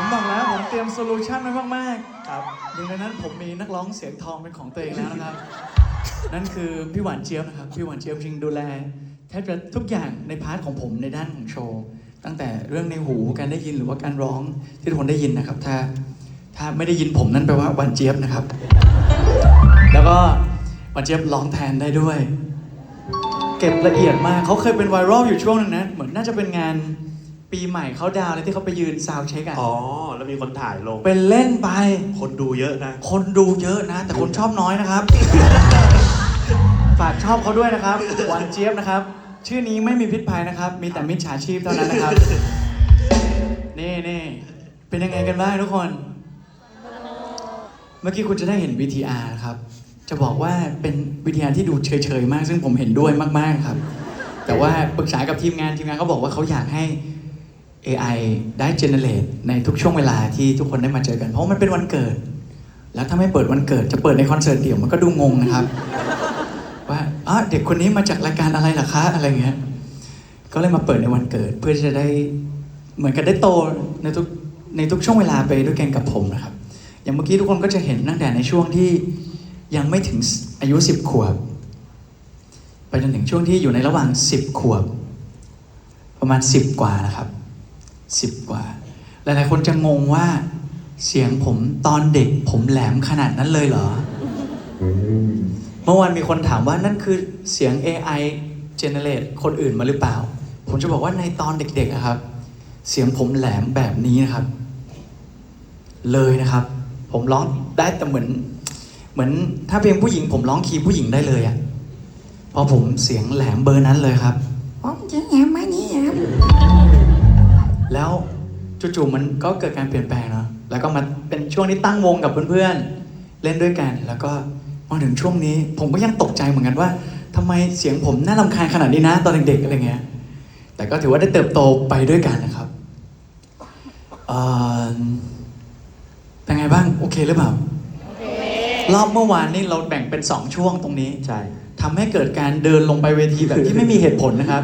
ผมบอกแล้วผมเตรียมโซลูชันไว้มากครับๆหนึ่งในนั้นผมมีนักร้องเสียงทองเป็นของตัวเองแล้วนะครับ นั่นคือพี่หวานเจี๊ยบนะครับ พี่หวานเจี๊ยบจริงดูแลแทบจะทุกอย่างในพาร์ทของผมในด้านของโชว์ ตั้งแต่เรื่องในหูการได้ยินหรือว่าการร้องที่ทุกคนได้ยินนะครับ ถ้าถ้าไม่ได้ยินผมนั่นแปลว่าหวานเจี๊ยบนะครับ แล้วก็หวานเจี๊ยบร้องแทนได้ด้วย เก็บละเอียดมากเขาเคยเป็นไวรัลอยู่ช่วงหนึงนะเหมือนน่าจะเป็นงาน ปีใหม่เขาดาวน์เลยที่เขาไปยืนซาวด์เช็คอะอ๋อ แล้วมีคนถ่ายลง เป็นเล่นไป คนดูเยอะนะ คนดูเยอะนะ แต่คนชอบน้อยนะครับ ฝากชอบเขาด้วยนะครับหวานเจี๊ยบนะครับ ชื่อนี้ไม่มีพิษภัยนะครับ มีแต่มิจฉาชีพเท่านั้นนะครับ นี่นี่เป็นยังไงกันบ้างทุกคน เมื่อกี้คุณจะได้เห็น VTR นะครับ จะบอกว่าเป็น VTR ที่ดูเฉยๆมาก ซึ่งผมเห็นด้วยมากๆครับ แต่ว่าปรึกษากับทีมงานทีมงานเขาบอกว่าเขาอยากให้ AI ได้ generate ในทุกช่วงเวลาที่ทุกคนได้มาเจอกัน เพราะมันเป็นวันเกิด แล้วถ้าไม่เปิดวันเกิดจะเปิดในคอนเสิร์ตเดี่ยวมันก็ดูงงนะครับ ว่าอ๋อเด็กคนนี้มาจากรายการอะไรล่ะคะอะไรเงี้ยก็เลยมาเปิดในวันเกิด เพื่อจะได้เหมือนกับได้โตในทุกในทุกช่วงเวลาไปด้วยกันกับผมนะครับ อย่างเมื่อกี้ทุกคนก็จะเห็นตั้งแต่ในช่วงที่ยังไม่ถึงอายุ 10 ขวบ ไปจนถึงช่วงที่อยู่ในระหว่าง 10 ขวบ ประมาณ 10 กว่านะครับ 10 กว่า หลายๆคนจะงงว่า เสียงผมตอนเด็กผมแหลมขนาดนั้นเลยเหรอ เมื่อวานมีคนถามว่านั่นคือเสียง AI generate คนอื่นมาหรือเปล่า ผมจะบอกว่าในตอนเด็กๆอะครับ เสียงผมแหลมแบบนี้นะครับ เลยนะครับ ผมร้องได้แต่เหมือน เหมือนถ้าเพลงผู้หญิงผมร้องคีย์ผู้หญิงได้เลยอะเพราะผมเสียงแหลมเบอร์นั้นเลยครับ แล้วจู่ๆมันก็เกิดการเปลี่ยนแปลงเนาะแล้วก็มาเป็นช่วงที่ตั้งวงกับเพื่อนๆ เล่นด้วยกัน แล้วก็มาถึงช่วงนี้ ผมก็ยังตกใจเหมือนกันว่าทำไมเสียงผมน่ารำคาญขนาดนี้นะ ตอนเด็กๆอะไรเงี้ยแต่ก็ถือว่าได้เติบโตไปด้วยกันนะครับเอ่อเป็นไงบ้าง โอเคหรือเปล่ารอบเมื่อวานนี้เราแบ่งเป็นสองช่วงตรงนี้ใช่ทำให้เกิดการเดินลงไปเวทีแบบที่ไม่มีเหตุผลนะครับ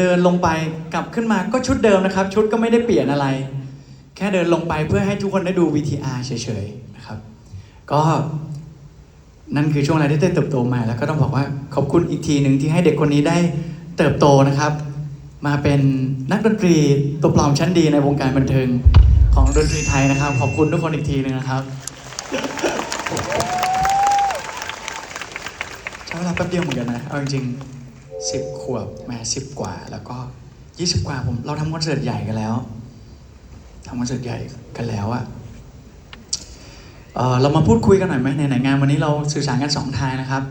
เดินลงไปกลับขึ้นมาก็ชุดเดิมนะครับ ชุดก็ไม่ได้เปลี่ยนอะไร แค่เดินลงไปเพื่อให้ทุกคนได้ดู VTR เฉยๆนะครับ ก็นั่นคือช่วงเวลาที่ได้เติบโตมา แล้วก็ต้องบอกว่าขอบคุณอีกทีหนึ่งที่ให้เด็กคนนี้ได้เติบโตนะครับ มาเป็นนักดนตรีตัวปลอมชั้นดีในวงการบันเทิงของดนตรีไทยนะครับ ขอบคุณทุกคนอีกทีหนึ่งนะครับใช้เวลาแป๊บเดียวเหมือนกันนะเอาจริงๆ สิบขวบมาสิบกว่า แล้วก็ยี่สิบกว่าผมเราทำคอนเสิร์ตใหญ่กันแล้วทำคอนเสิร์ตใหญ่กันแล้วอะเอเรามาพูดคุยกันหน่อยไหมไหนงานวันนี้เราสื่อสารกันสองทางนะครับ